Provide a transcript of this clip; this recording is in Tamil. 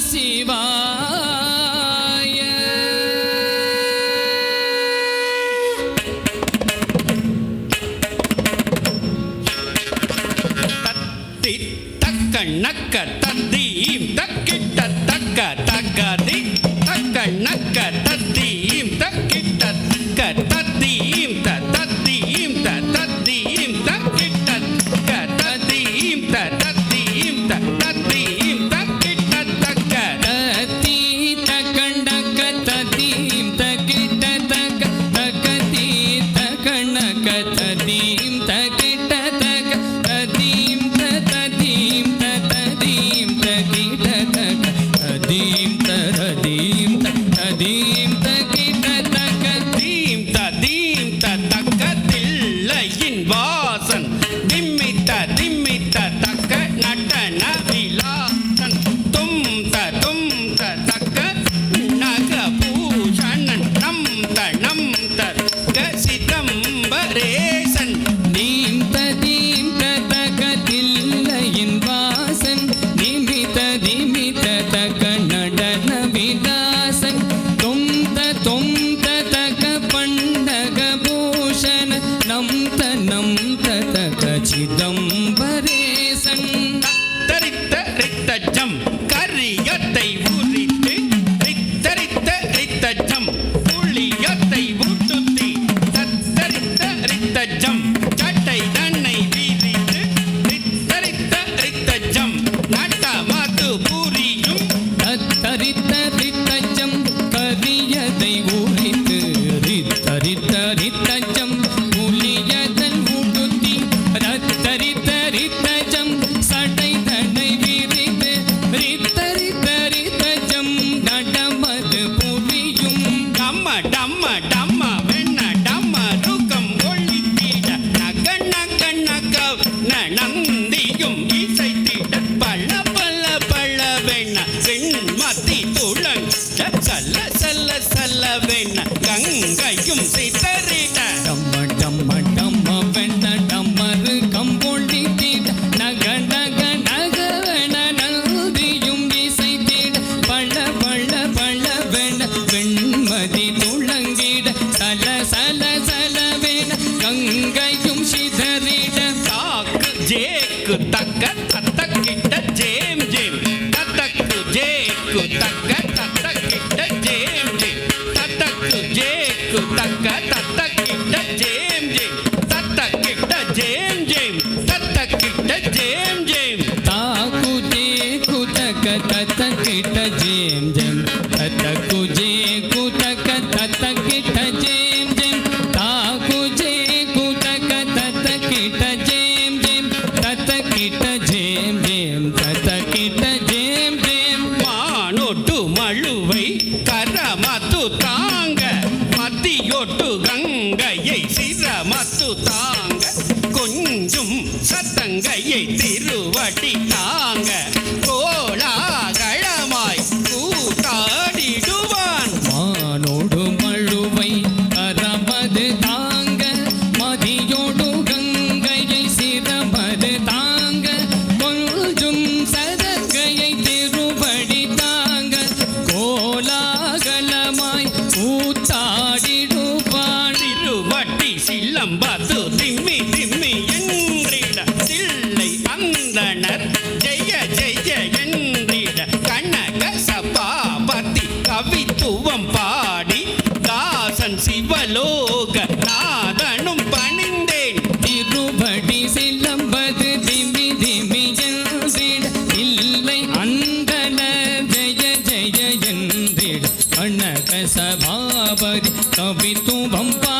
சிவாய. தத்தி தக்க நக்க தத்தீம் தக்கிட்ட தக்க தக்கதி தக்க நக்க நரேசன் நீந்ததீந்த தகதில்லையின் வாசன். நிமித நிமித தக நடன விதாசன். தொந்த தொந்த தக பண்டக நம் த நம் தக ஜேம் ஜேம். தத்த கிட்ட ஜேம் ஜேம். தாக்குஜே குதக தத்த கிட்ட ஜேம் ஜேம். தத்தகுஜே குதக தத்த கிட்ட ஜேம் ஜேம். தாக்குஜே குதக தத்த கிட்ட ஜேம் ஜேம். தத்த கிட்ட ஜேம் ஜேம். தத்த கிட்ட ஜேம் ஜேம். மானோட்டு மழுவை கரமத்து தாங்க மத்தியோட்டு கங்க கொஞ்சும் சத்தங்கையை திருவடி தாங்க. சிவலோக நாதனும் பணிந்தேன். திருபடி சிலம்பது திமி திமி எந்திட இல்லை. அந்தன ஜெய ஜெய எந்திட கணக சபாபதி கவித்துவம் பா